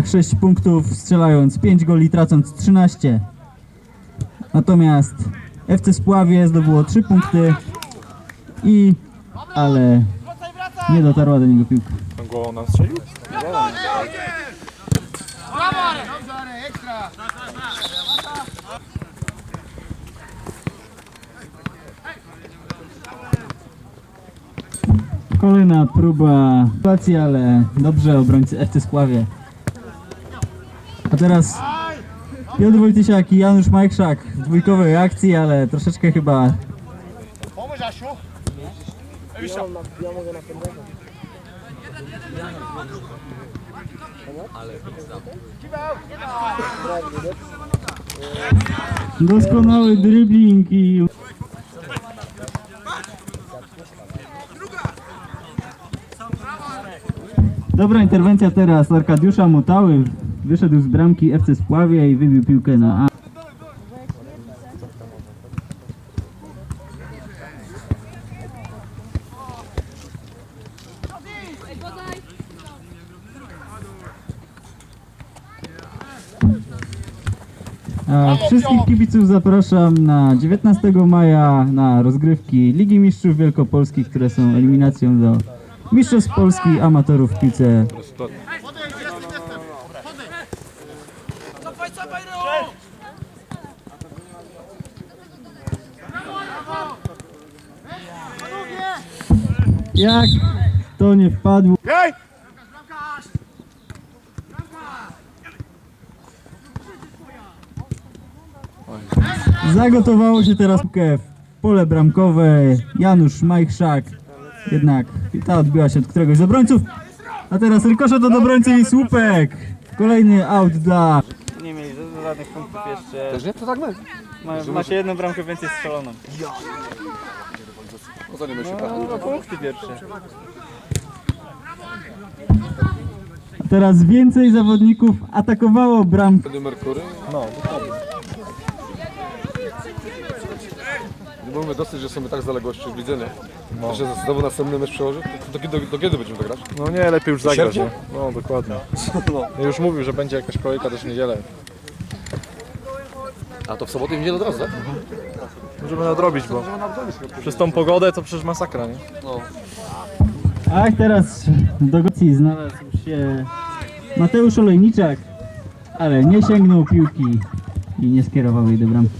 6 punktów, strzelając 5 goli, tracąc 13. Natomiast FC Spławie zdobyło 3 punkty i ale nie dotarła do niego piłka. Tą głową nam strzelił? Kolejna próba sytuacji, ale dobrze obrońcy FC Spławie. A teraz Piotr Wojtysiak i Janusz Majkszak w dwójkowej akcji, ale troszeczkę chyba Doskonały dribbling i Dobra interwencja teraz Arkadiusza Motały. Wyszedł z bramki FC Spławie i wybił piłkę na A. A wszystkich kibiców zapraszam na 19 maja na rozgrywki Ligi Mistrzów Wielkopolskich, które są eliminacją do Mistrzostw Polski Amatorów w piłce Jak to nie wpadło? Hej! Zagotowało się teraz w pole bramkowe. Janusz Majchrzak. Jednak ta odbiła się od któregoś z obrońców. A teraz rykoszet od obrońcy i słupek. Kolejny out dla... Nie mieli żadnych- żadnych punktów jeszcze. Też nie? To tak my. Ma, macie jedną bramkę więcej strzeloną. No to nie myślę. No, punkty pierwsze. Teraz więcej zawodników atakowało bramkę. Wtedy Merkury. No, Nie mamy dosyć, że są tak z zaległości w lidze, nie? No. Że znowu następny mecz przełoży? To, do, do, do kiedy będziemy to grać? No nie, lepiej już zagrać, Sierpnia? nie? No dokładnie. No. Już mówił, że będzie jakaś kolejka też w niedzielę. A to w sobotę i niedzielę od razu, tak? Możemy nadrobić, bo przez tą pogodę to przecież masakra, nie? No. Ach, teraz do gocji znalazł się Mateusz Olejniczak, ale nie sięgnął piłki i nie skierował jej do bramki.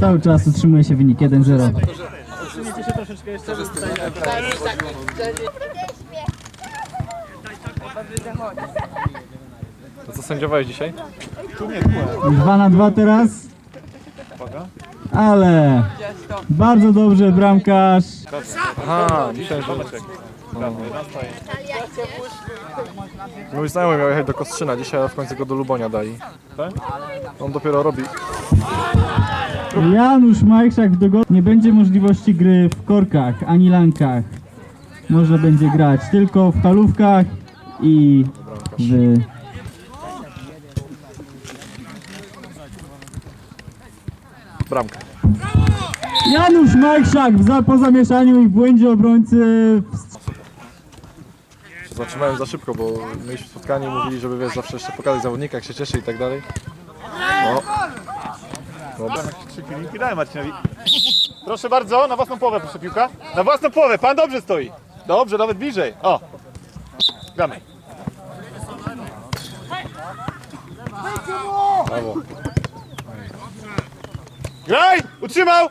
Cały czas utrzymuje się wynik 1-0. To co sędziowałeś dzisiaj? 2 na 2 teraz. Ale bardzo dobrze bramkarz. Aha, myślałem, że... No. Mój znajomy miał jechać do Kostrzyna dzisiaj, a w końcu go do Lubonia dali. Tak? On dopiero robi. Janusz Majkszak w dogo- Nie będzie możliwości gry w korkach ani lankach. Może będzie grać tylko w halówkach i w Bramka. Janusz Majkszak w za, po zamieszaniu i w błędzie obrońcy Zatrzymałem za szybko, bo mieliśmy spotkanie i mówili, żeby wiesz, zawsze jeszcze pokazać zawodnika, jak się cieszy i tak dalej. No. Dobra. Trzy filmiki dałem Marcinowi. Proszę bardzo, na własną połowę proszę piłka. Na własną połowę, pan dobrze stoi. Dobrze, nawet bliżej. O. Gramy. Brawo. Graj! Utrzymał!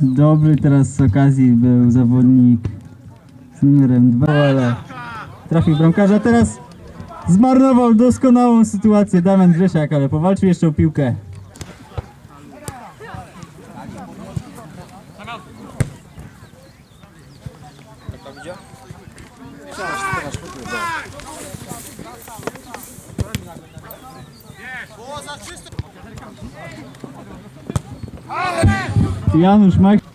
Dobry teraz z okazji był zawodnik z numerem 2, ale trafił bramkarza. Teraz zmarnował doskonałą sytuację Damian Grzesiak, ale powalczył jeszcze o piłkę. Janusz Maj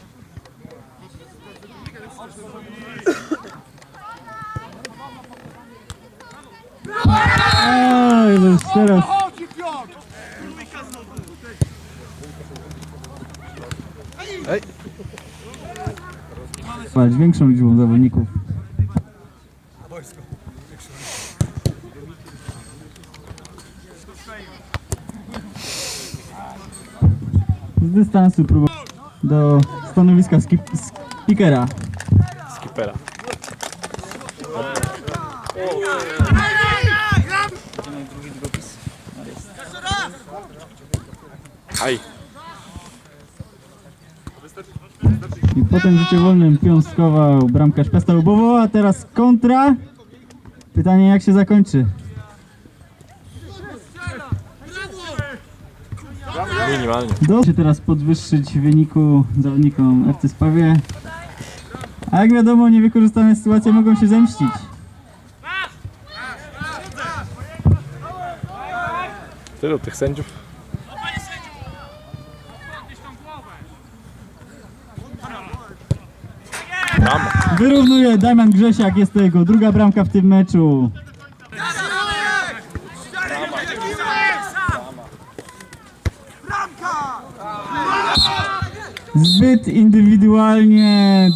Oj, no teraz. Ej. Większą liczbą zawodników. Z dystansu próbował do stanowiska skip- speakera. Skipera. Drugi Aj. I potem życie wolnym piąskował bramkarz Piasta Lubowo, a teraz kontra. Pytanie jak się zakończy. Minimalnie. Się teraz podwyższyć w wyniku zawodnikom FC Spawie. A jak wiadomo, niewykorzystane sytuacje mogą się zemścić. Tylu tych sędziów. Wyrównuje Damian Grzesiak, jest to jego druga bramka w tym meczu. Zbyt indywidualnie